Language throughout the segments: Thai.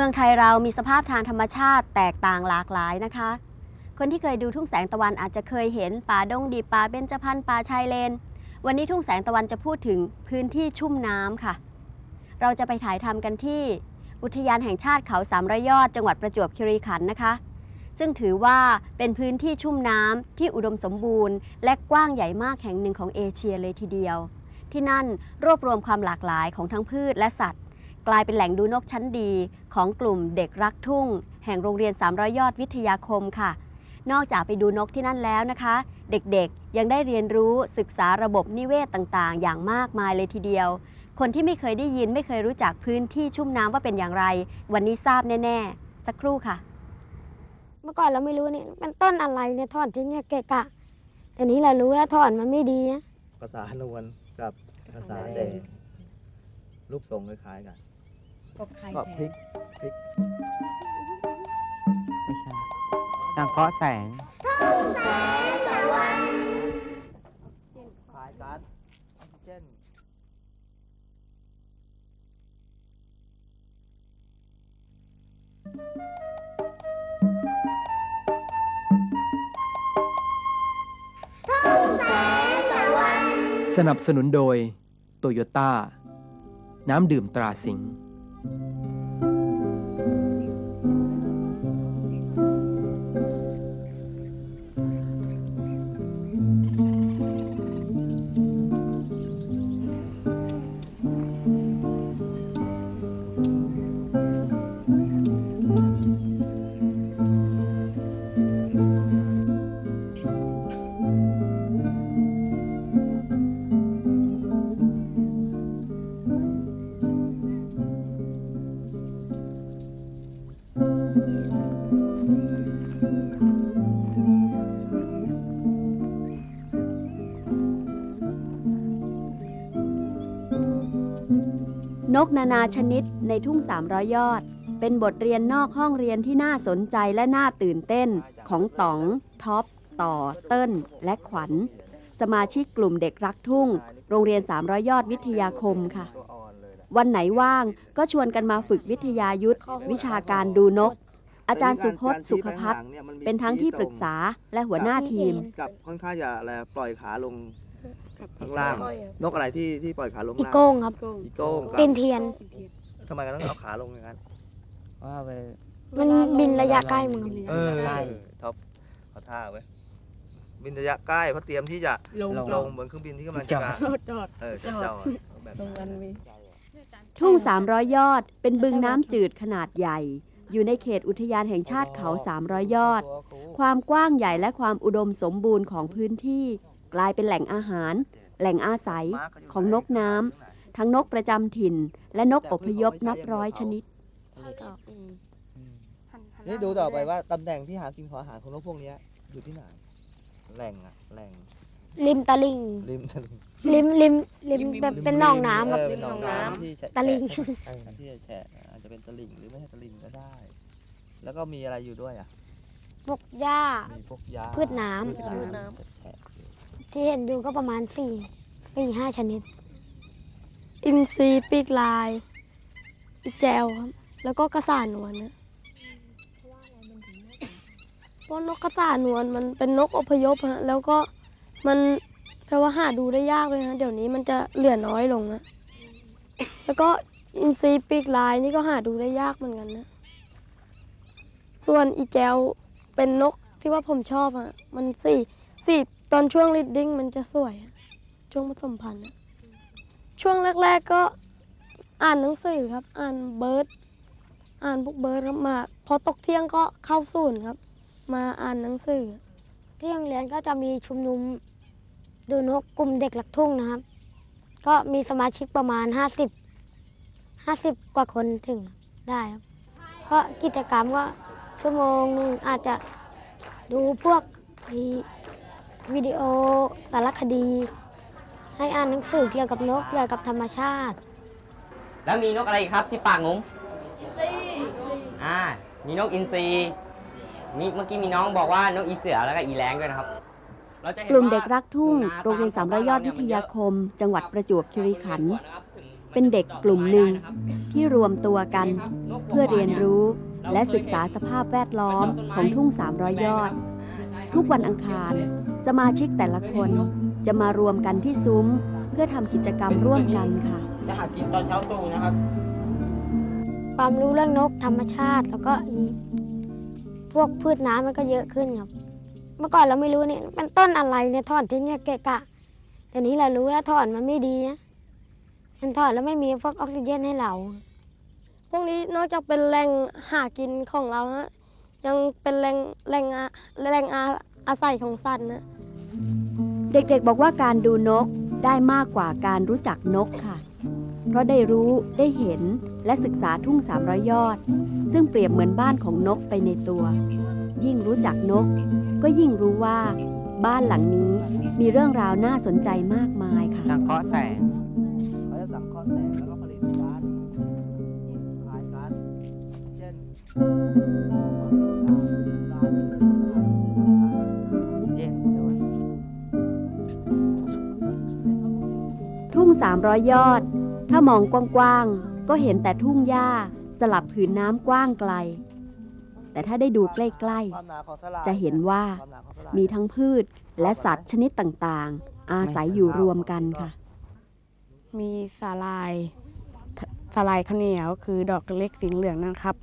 มืองไทยเรามีสภาพทางธรรมชาติแตกต่างหลากหลายนะคะ คนที่เคยดูทุ่งแสงตะวันอาจจะเคยเห็นป่าดงดิบป่าเบญจพรรณป่าชายเลน วันนี้ทุ่งแสงตะวันจะพูดถึงพื้นที่ชุ่มน้ำค่ะ เราจะไปถ่ายทำกันที่อุทยานแห่งชาติเขาสามร้อยอดจังหวัดประจวบคีรีขันธ์นะคะ ซึ่งถือว่าเป็นพื้นที่ชุ่มน้ำที่อุดมสมบูรณ์ และกว้างใหญ่มากแห่งหนึ่งของเอเชียเลยทีเดียว ที่นั่นรวบรวมความหลากหลายของทั้งพืชและสัตว์ กลายเป็นแหล่งดูนกชั้นดี ของกลุ่มเด็กรักทุ่ง แห่งโรงเรียน 300 ยอดวิทยาคมค่ะ นอกจากไปดูนกที่นั่นแล้วนะคะ เด็กๆยังได้เรียนรู้ศึกษาระบบนิเวศต่างๆ อย่างมากมายเลยทีเดียว คนที่ไม่เคยได้ยินไม่เคยรู้จักพื้นที่ชุ่มน้ำว่าเป็นอย่างไร วันนี้ทราบแน่ ๆ สักครู่ค่ะ เมื่อก่อนเราไม่รู้นี่มันต้นอะไรเนี่ยถอนทิ้งเนี่ยเกะกะ แต่นี้เรารู้แล้วถอนมันไม่ดีนะภาษานวลกับภาษาแดงรูปทรงคล้ายๆกัน ก็พริกพริกไม่ใช่สังเคราะห์แสงคล้ายก๊าซออกซิเจนสนับสนุนโดย โตโยต้า น้ำดื่มตราสิงห์ กนานาชนิดในทุ่ง 300 ยอด เป็นบทเรียนนอกห้องเรียนที่น่าสนใจและน่าตื่นเต้นของต๋อง ท็อป ต่อ เติ้ลและขวัญ สมาชิกกลุ่มเด็กรักทุ่ง โรงเรียน 300 ยอดวิทยาคมค่ะตัวอ่อนเลยนะวันไหนว่างก็ชวนกันมาฝึกวิทยายุทธวิชาการดูนก อาจารย์สุพจน์สุขพัฒน์เป็นทั้งที่ปรึกษาและหัวหน้าทีม กับค่อนข้างจะอะไรปล่อยขาลง ข้างล่าง นกอะไรที่ที่ปล่อยขาลงอีล่างโก้งครับ อีโก้งกับตีนเทียน ทำไมกันต้องเอาขาลงอย่างนั้น ว่าไป มันบินระยะใกล้มั้งครับ เออท็อปเอาท่าไว้บินระยะใกล้เพราะเตรียมที่จะลงลงเหมือนเครื่องบินที่กำลังจะการเออจะเจ้าอะแบบนั้นทุ่ง 300 ยอด เป็นบึงน้ำจืดขนาดใหญ่ อยู่ในเขตอุทยานแห่งชาติเขา 300 ยอด ความกว้างใหญ่และความอุดมสมบูรณ์ของพื้นที่ กลายเป็นแหล่งอาหาร แหล่งอาศัยของนกน้ำทั้งนกประจำถิ่น และนกอพยพนับร้อยชนิดนี่ดูต่อไปว่าตำแหน่งที่หากินของอาหารของนกพวกเนี้ยอยู่ที่ไหนแหล่งอะแหล่งริมตะลิงริมตลิ่งริมริมริมแบบเป็นหนองน้ำครับเออเป็นหนองน้ำที่แฉะตะลิ่งที่จะแฉะอาจจะเป็นตลิ่งหรือไม่ใช่ตลิ่งก็ได้ แล้วก็มีอะไรอยู่ด้วยอะพวกหญ้ามีพวกยาพืชน้พืชำน้ำแฉะๆอยู่ ที่เห็นอยู่ก็ประมาณสี่สี่ห้าชนิด อินทรีปีกลายอีแจวครับ แล้วก็กระสานวลนะเพราะนกกระสานวลมันเป็นนกอพยพฮะ แล้วก็มันแปลว่าหาดูได้ยากเลยนะเดี๋ยวนี้มันจะเหลือน้อยลงนะแล้วก็อินทรีปีกลายนี่ก็หาดูได้ยากเหมือนกันนะ ส่วนอีแจวเป็นนกที่ว่าผมชอบอะมันสี่สี่ ตอนช่วงลิดดิ้งมันจะสวยอะช่วงผสมพันธุ์อะช่วงแรก ๆก็อ่านหนังสือครับ อ่านเบิร์ดอ่านพวกเบิร์ดครับมา พอตกเที่ยงก็เข้าศูนย์ครับ มาอ่านหนังสือ ที่โรงเรียนก็จะมีชุมนุมดูนกกลุ่มเด็กหลักทุ่งนะครับ ก็มีสมาชิกประมาณ 50 50 กว่าคนถึงได้ครับ เพราะกิจกรรมก็ชั่วโมงหนึงอาจจะดูพวกมี วิดีโอ สารคดี ให้อ่านหนังสือเกี่ยวกับนกเกี่ยวกับธรรมชาติ แล้วมีนกอะไรอีกครับที่ปากงุ้มอ่ามีนกอินทรีมีเมื่อกี้มีน้องบอกว่านกอีเสือแล้วก็อีแรงด้วยนะครับเราจะห็นกลุ่มว่าเด็กรักทุ่ง หนูนาโรงเรียนปสามร้อยยอดวิทยาคม จังหวัดประจวบคีรีขันธ์ถึงเป็นเด็กกลุ่มหนึ่งนะครับที่รวมตัวกันนกเพื่อเรียนรู้และศึกษาสภาพแวดล้อมของทุ่ง300ยอด ทุกวันอังคาร สมาชิกแต่ละคนจะมารวมกันที่ซุ้ม เพื่อทำกิจกรรมร่วมกันค่ะ จะหากินตอนเช้าตรู่นะครับ ความรู้เรื่องนกธรรมชาติแล้วก็อีพวกพืชน้ำมันก็เยอะขึ้นครับ เมื่อก่อนเราไม่รู้เนี่ยเป็นต้นอะไรเนี่ยถอนทิ้งเนี่ยเกะกะ แต่นี้เรารู้แล้วถอนมันไม่ดีนะมันถอนแล้วไม่มีพวกออกซิเจนให้เรา พวกนี้นอกจากเป็นแหล่งหากินของเราฮะยังเป็นแหล่งแหล่งอาแหล่งอา อาศัยของสัตว์นะเด็กๆบอกว่าการดูนกได้มากกว่าการรู้จักนกค่ะ เพราะได้รู้ได้เห็นและศึกษาทุ่ง300ยอด ซึ่งเปรียบเหมือนบ้านของนกไปในตัว ยิ่งรู้จักนก ก็ยิ่งรู้ว่า บ้านหลังนี้มีเรื่องราวน่าสนใจมากมายค่ะสังเคราะห์แสงเขาจะสังเคราะห์แสงแล้วก็ผลิตก๊าซขายก๊าซเช่น ทุ่ง300ยอด ถ้ามองกว้างๆ ก็เห็นแต่ทุ่งหญ้าสลับผืนน้ำกว้างไกล แต่ถ้าได้ดูใกล้ความหนาของสลายจะเห็นว่ามีทั้งพืชและสัตว์ชนิดต่างๆ อาศัยอยู่รวมกันค่ะ มีสาลายสาลายข้าวเหนียวคือดอกเล็กสีเหลืองนะครับ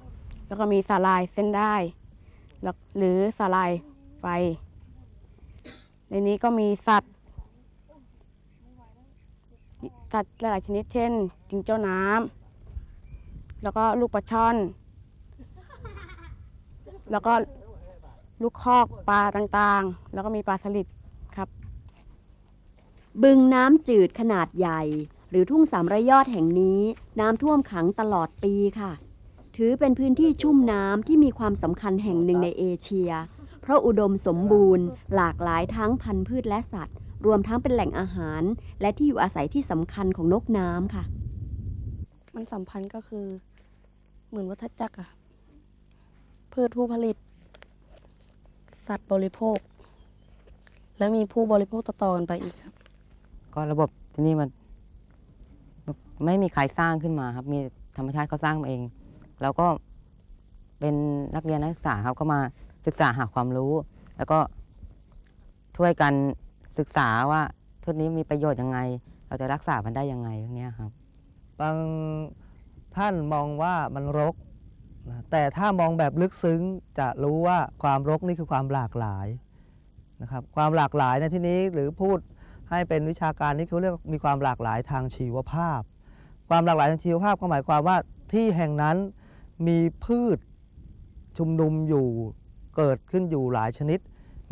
แล้วก็มีสาลายเส้นได้ หรือสาลายไฟ ในนี้ก็มีสัตว์ สัตว์หลายชนิดเช่นจิงโจ้น้ำแล้วก็ลูกปลาช่อน แล้วก็ลูกคอกปลาต่างๆ แล้วก็มีปลาสลิดครับ บึงน้ำจืดขนาดใหญ่ หรือทุ่งสามระยอดแห่งนี้น้ำท่วมขังตลอดปีค่ะ ถือเป็นพื้นที่ชุ่มน้ำที่มีความสำคัญแห่งหนึ่งในเอเชีย เพราะอุดมสมบูรณ์ หลากหลายทั้งพันธุ์พืชและสัตว์ รวมทั้งเป็นแหล่งอาหาร และที่อยู่อาศัยที่สำคัญของนกน้ำค่ะ มันสัมพันธ์ก็คือเหมือนวัฏจักรอะพืชผู้ผลิต สัตว์บริโภค และมีผู้บริโภคต่อๆกันไปอีกครับ ก็ระบบที่นี่มันแบบไม่มีใครสร้างขึ้นมาครับ มีธรรมชาติเขาสร้างมาเอง แล้วก็เป็นนักเรียนนักศึกษาครับก็มาศึกษาหาความรู้ แล้วก็ช่วยกัน ศึกษาว่าทุนนี้มีประโยชน์ยังไง เราจะรักษามันได้ยังไงพวกเนี้ยครับ บางท่านมองว่ามันรกนะแต่ถ้ามองแบบลึกซึ้งจะรู้ว่าความรกนี่คือความหลากหลายนะครับความหลากหลายในที่นี้หรือพูดให้เป็นวิชาการนี่เขาเรียกมีความหลากหลายทางชีวภาพ ความหลากหลายทางชีวภาพก็หมายความว่าที่แห่งนั้นมีพืชชุมนุมอยู่เกิดขึ้นอยู่หลายชนิด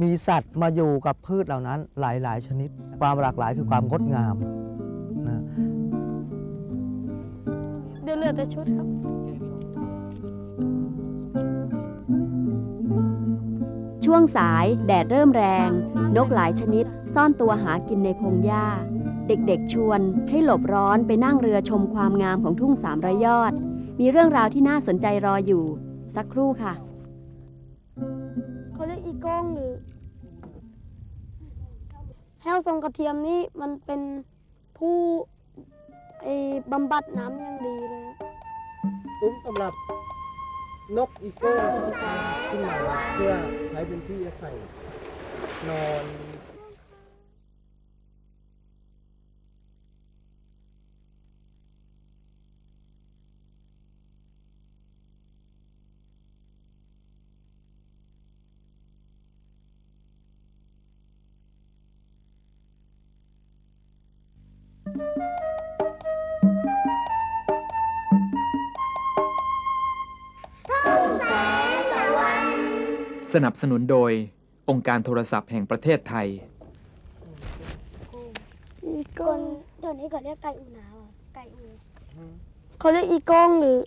มีสัตว์มาอยู่กับพืชเหล่านั้นหลาย ๆ ชนิด ความหลากหลายคือความงดงามนะเดี๋ยวเหลือแต่ชุดครับ ช่วงสายแดดเริ่มแรง นกหลายชนิด ซ่อนตัวหากินในพงหญ้า เด็กๆชวนให้หลบร้อนไปนั่งเรือชมความงามของทุ่งสามระยอด มีเรื่องราวที่น่าสนใจรออยู่ สักครู่ค่ะ ก้งหรือแห้วทรงกระเทียมนี่มันเป็นผู้ไอ้บำบัดน้ำอย่างดีเลยซุ้มสำหรับนกอีโก้งเขาสร้างขึ้นมาเพื่อใช้เป็นที่อาศัยนอน สนับสนุนโดยองค์การโทรศัพท์แห่งประเทศไทย อีก้งเดี๋ยวนี้เขาเรียกไก่อูหนาวอะไก่อูเขาเรียกอีก้งหรือ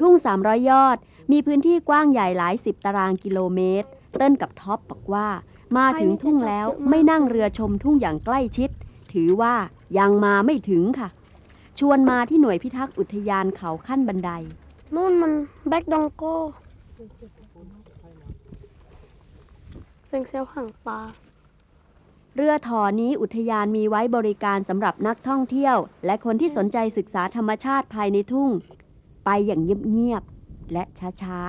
ทุ่ง 300 ยอด มีพื้นที่กว้างใหญ่หลายสิบตารางกิโลเมตร เติ้ลกับท็อปบอกว่า มาถึงทุ่งแล้วไม่นั่งเรือชมทุ่งอย่างใกล้ชิด ถือว่ายังมาไม่ถึงค่ะ ชวนมาที่หน่วยพิทักษ์อุทยานเขาขั้นบันไดนู่นมันแบ็กดองโก้เซ็งเซลหางปลาเรือถอนี้อุทยานมีไว้บริการสำหรับนักท่องเที่ยว และคนที่สนใจศึกษาธรรมชาติภายในทุ่ง ไปอย่างเงียบๆและช้า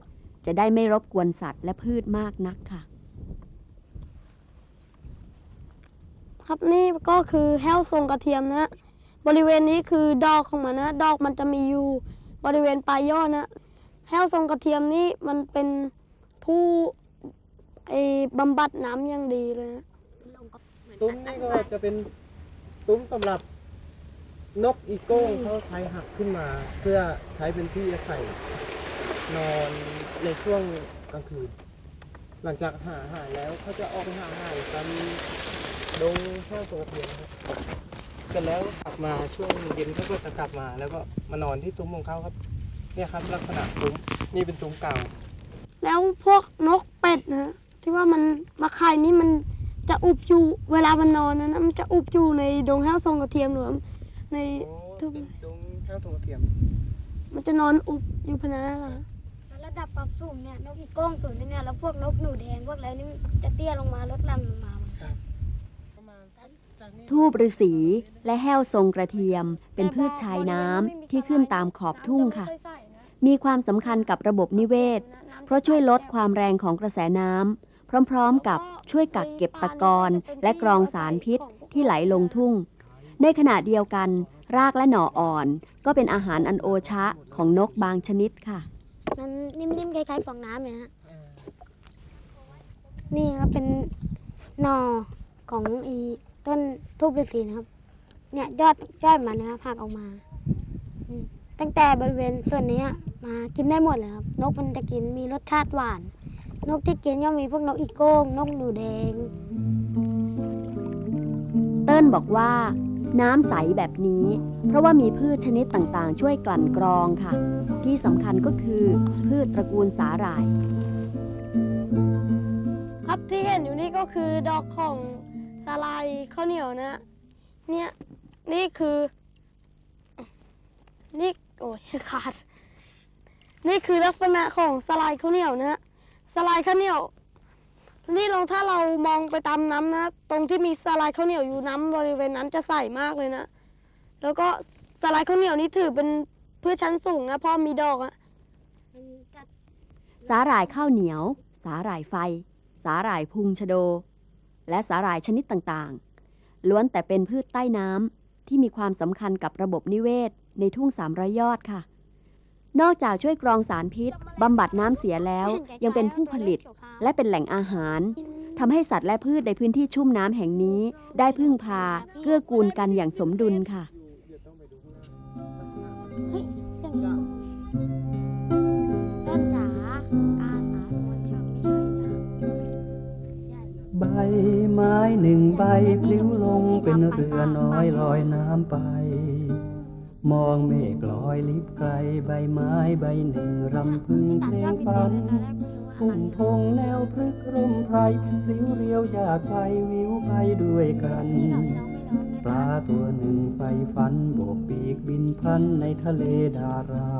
ๆ จะได้ไม่รบกวนสัตว์และพืชมากนักค่ะ ครับนี่ก็คือแห้วทรงกระเทียมนะ บริเวณนี้คือดอกของมันนะ ดอกมันจะมีอยู่บริเวณปลายยอดนะแห้วทรงกระเทียมนี่มันเป็นผู้ไอ้บำบัดน้ำอย่างดีเลยนะซุ้มนี่ก็จะเป็นซุ้มสำหรับนกอีโก้งเขาใช้หักขึ้นมา เพื่อใช้เป็นที่อาศัยนอนในช่วงกลางคืน หลังจากหาอาหารแล้วเขาจะออกไปหาอาหารตา มดงแห้วตัวเทียนนะครับเสร็จแล้วกลับมาช่วงเย็นเขาก็จะกลับมา แล้วก็มานอนที่ซุ้มของเขาครับ เนี่ยครับ ลักษณะซุ้มนี่เป็นซุ้มเก่า แล้วพวกนกเป็ดนะที่ว่ามันมาไข่นี่มันจะอุบอยู่เวลามันนอนนะนะมันจะอุบอยู่ในดงแห้วทรงกระเทียมหรือในเป็นดงแห้วตัวเทียม มันจะนอนอุบอยู่พะนันแหละระดับปรับสูงเนี่ยนกอีโก้งสูงเนี่ยแล้วพวกนกหนูแดงพวกอะไรนี่จะเตี้ยลงมาลดหลั่นลงมา ทูบฤาษีและแห้วทรงกระเทียม เป็นพืชชายน้ำที่ขึ้นตามขอบทุ่งค่ะ มีความสำคัญกับระบบนิเวศ เพราะช่วยลดความแรงของกระแสน้ำพร้อมๆกับช่วยกักเก็บตะกอนและกรองสารพิษที่ไหลลงทุ่ง ในขณะเดียวกัน รากและหน่ออ่อน ก็เป็นอาหารอันโอชะของนกบางชนิดค่ะ มันนิ่มๆคล้ายๆฟองน้ำเนี่ยฮะนี่ครับเป็นหน่อของอี ต้นทูบฤาษีนะครับ เนี่ยยอดยอดมันนะครับหักออกมาอืมตั้งแต่บริเวณส่วนนี้อะมากินได้หมดเลยครับ นกมันจะกินมีรสชาติหวาน นกที่กินก็มีพวกนกอีโก้ง นกหนูแดง เติ้ลบอกว่า น้ำใสแบบนี้ เพราะว่ามีพืชชนิดต่างๆ ช่วยกลั่นกรองค่ะ ที่สำคัญก็คือพืชตระกูลสาหร่าย ครับที่เห็นอยู่นี่ก็คือดอกของ สลายข้าวเหนียวนะ เนี่ยนี่คือ นี่โอ้ยขาด นี่คือลักษณะของสลายข้าวเหนียวนะสลายข้าวเหนียว นี่ลองถ้าเรามองไปตามน้ำนะ ตรงที่มีสลายข้าวเหนียวอยู่น้ำบริเวณนั้นจะใสมากเลยนะ แล้วก็สลายข้าวเหนียวนี่ถือเป็นพืชชั้นสูงนะเพราะมีดอกอะสาหร่ายข้าวเหนียว สาหร่ายไฟ สาหร่ายพุงชะโด และสาหร่ายชนิดต่างๆ ล้วนแต่เป็นพืชใต้น้ำที่มีความสำคัญกับระบบนิเวศ ในทุ่งสามร้อยยอดค่ะ นอกจากช่วยกรองสารพิษบำบัดน้ำเสียแล้ว ยังเป็นผู้ผลิตและเป็นแหล่งอาหารทำให้สัตว์และพืชในพื้นที่ชุ่มน้ำแห่งนี้ ได้พึ่งพา เกื้อกูลกันอย่างสมดุลค่ะ ใบไม้หนึ่งใบปลิวลงเป็นเรือน้อยลอยน้ำไป มองเมฆลอยลิบไกลใบไม้ใบหนึ่งรำพึงเพลงฝันพุ่งพงแนวพฤกร่มไพรปลิวเรียวอยากไปวิวไปด้วยกันปลาตัวหนึ่งไฟฟันโบกปีกบินพันในทะเลดารา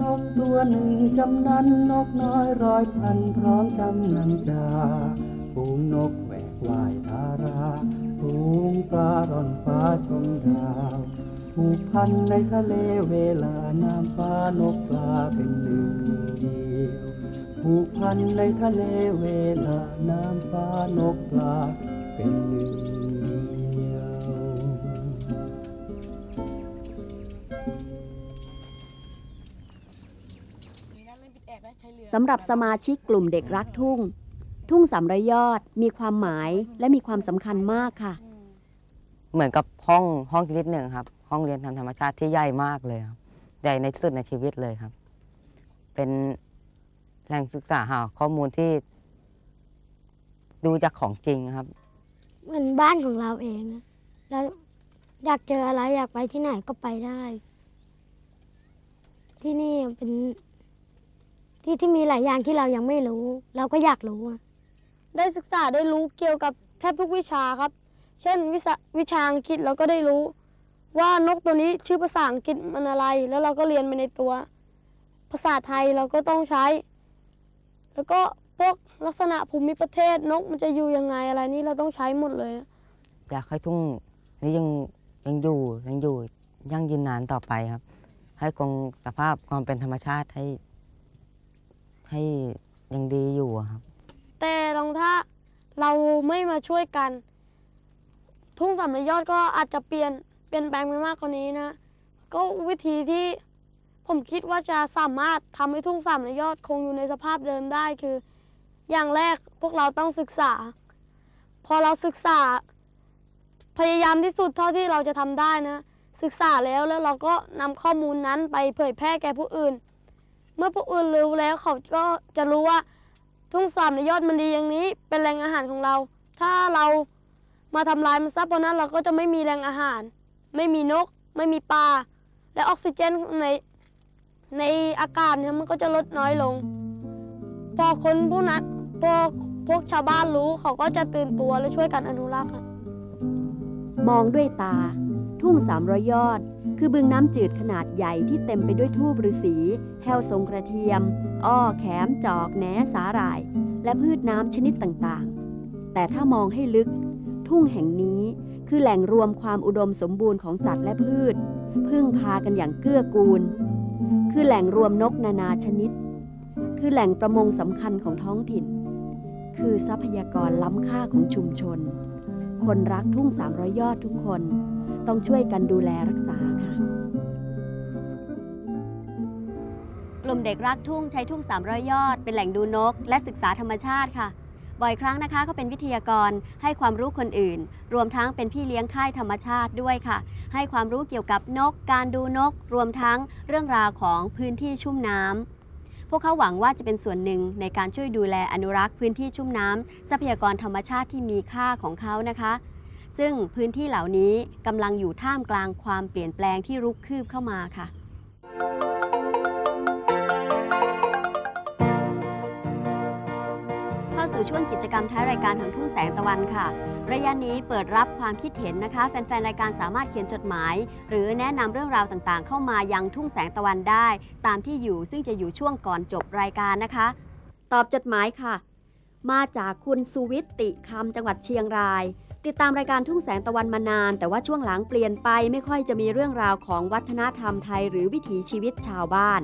นกตัวหนึ่งจำนั้นนกน้อยร้อยพันพร้อมจำนันจาฝูงนกแหวกว่ายทาราฝูงปลาร่อนฟ้าชมดาวผูกพันในทะเลเวลาน้ำฟ้านกปลาเป็นหนึ่งเดียวผูกพันในทะเลเวลาน้ำฟ้านกปลาเป็นหนึ่ง สำหรับสมาชิกกลุ่มเด็กรักทุ่ง ทุ่งสามร้อยยอดมีความหมายและมีความสำคัญมากค่ะ เหมือนกับห้องห้องชนิดหนึ่งครับ ห้องเรียนทางธรรมชาติที่ใหญ่มากเลยครับใหญ่ในที่สุดในชีวิตเลยครับ เป็นแหล่งศึกษาหาข้อมูลที่ ดูจากของจริงครับ เหมือนบ้านของเราเองนะแล้วอยากเจออะไรอยากไปที่ไหนก็ไปได้ ที่นี่เป็น ที่ที่มีหลายอย่างที่เรายังไม่รู้ เราก็อยากรู้อะได้ศึกษาได้รู้เกี่ยวกับแทบทุกวิชาครับ เช่นวิชาวิชาอังกฤษเราก็ได้รู้ ว่านกตัวนี้ชื่อภาษาอังกฤษมันอะไร แล้วเราก็เรียนไปในตัว ภาษาไทยเราก็ต้องใช้ แล้วก็พวกลักษณะภูมิประเทศนกมันจะอยู่ยังไงอะไรนี่เราต้องใช้หมดเลยอยากให้ทุ่งนี้ยังยังอยู่ยังอยู่ยั่งยืนนานต่อไปครับ ให้คงสภาพความเป็นธรรมชาติให้ ให้ยังดีอยู่อะครับ แต่ลองถ้าเราไม่มาช่วยกัน ทุ่งสามระยอดก็อาจจะเปลี่ยนเปลี่ยนแปลงไปมากกว่านี้นะ ก็วิธีที่ผมคิดว่าจะสามารถทำให้ทุ่งสามระยอดคงอยู่ในสภาพเดิมได้คือ อย่างแรกพวกเราต้องศึกษา พอเราศึกษา พยายามที่สุดเท่าที่เราจะทำได้นะ ศึกษาแล้วแล้วเราก็นำข้อมูลนั้นไปเผยแพร่แก่ผู้อื่น มื่อผู้อื่นรู้แล้วเขาก็จะรู้ว่าทุ่งสามในยอดมันดีอย่างนี้ เป็นแหล่งอาหารของเรา ถ้าเรามาทำลายมันซะเพราะนั้นเราก็จะไม่มีแหล่งอาหาร ไม่มีนก ไม่มีปลาและออกซิเจนในในอากาศเนี่ยมันก็จะลดน้อยลง พอคนผู้นั้นพวกพวกชาวบ้านรู้เขาก็จะตื่นตัวและช่วยกันอนุรักษ์ค่ะมองด้วยตา ทุ่งสามร้อยยอด คือบึงน้ำจืดขนาดใหญ่ที่เต็มไปด้วยทูบฤาษีแห้วทรงกระเทียม อ้อแขมจอกแหนสาหร่าย และพืชน้ำชนิดต่างๆ แต่ถ้ามองให้ลึก ทุ่งแห่งนี้คือแหล่งรวมความอุดมสมบูรณ์ของสัตว์และพืช พึ่งพากันอย่างเกื้อกูล คือแหล่งรวมนกนานาชนิด คือแหล่งประมงสำคัญของท้องถิ่น คือทรัพยากรล้ำค่าของชุมชน คนรักทุ่งสามร้อยยอดทุกคน ต้องช่วยกันดูแลรักษาค่ะ กลุ่มเด็กรักทุ่งใช้ทุ่งสามร้อยยอด เป็นแหล่งดูนก และศึกษาธรรมชาติค่ะ บ่อยครั้งนะคะก็เป็นวิทยากรให้ความรู้คนอื่น รวมทั้งเป็นพี่เลี้ยงค่ายธรรมชาติด้วยค่ะ ให้ความรู้เกี่ยวกับนก การดูนก รวมทั้งเรื่องราวของพื้นที่ชุ่มน้ำพวกเขาหวังว่าจะเป็นส่วนหนึ่งในการช่วยดูแลอนุรักษ์พื้นที่ชุ่มน้ำทรัพยากรธรรมชาติที่มีค่าของเขานะคะ ซึ่งพื้นที่เหล่านี้กำลังอยู่ท่ามกลางความเปลี่ยนแปลงที่รุกคืบเข้ามาค่ะ เข้าสู่ช่วงกิจกรรมท้ายรายการของทุ่งแสงตะวันค่ะ ระยะนี้เปิดรับความคิดเห็นนะคะ แฟนๆ รายการสามารถเขียนจดหมาย หรือแนะนำเรื่องราวต่างๆ เข้ามายังทุ่งแสงตะวันได้ ตามที่อยู่ซึ่งจะอยู่ช่วงก่อนจบรายการนะคะ ตอบจดหมายค่ะ มาจากคุณสุวิทย์ติคำจังหวัดเชียงราย ติดตามรายการทุ่งแสงตะวันมานาน แต่ว่าช่วงหลังเปลี่ยนไปไม่ค่อยจะมีเรื่องราวของวัฒนธรรมไทยหรือวิถีชีวิตชาวบ้าน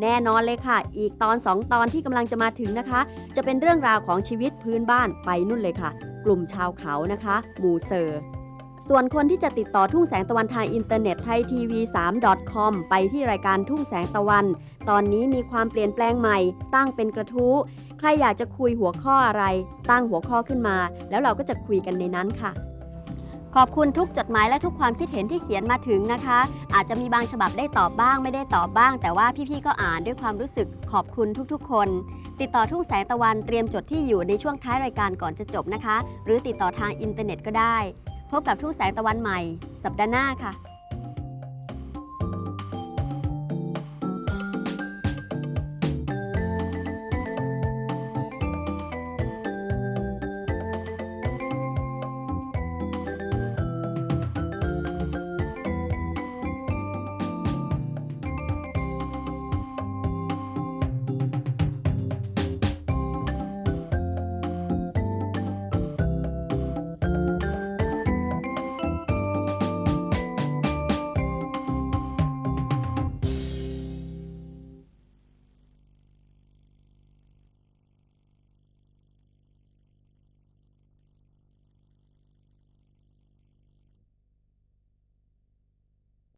แน่นอนเลยค่ะ อีกตอน 2 ตอนที่กำลังจะมาถึงนะคะ จะเป็นเรื่องราวของชีวิตพื้นบ้านไปนู่นเลยค่ะ กลุ่มชาวเขานะคะหมู่เซอร์ส่วนคนที่จะติดต่อทุ่งแสงตะวันทางอินเทอร์เน็ตไทยทีวี 3.com ไปที่รายการทุ่งแสงตะวัน ตอนนี้มีความเปลี่ยนแปลงใหม่ ตั้งเป็นกระทู้ ใครอยากจะคุยหัวข้ออะไร ตั้งหัวข้อขึ้นมา แล้วเราก็จะคุยกันในนั้นค่ะ ขอบคุณทุกจดหมายและทุกความคิดเห็นที่เขียนมาถึงนะคะ อาจจะมีบางฉบับได้ตอบบ้าง ไม่ได้ตอบบ้าง แต่ว่าพี่ๆก็อ่านด้วยความรู้สึกขอบคุณทุกๆ คน ติดต่อทุ่งแสงตะวันเตรียมจดที่อยู่ในช่วงท้ายรายการก่อนจะจบนะคะ หรือติดต่อทางอินเทอร์เน็ตก็ได้ พบกับทุ่งแสงตะวันใหม่ สัปดาห์หน้าค่ะ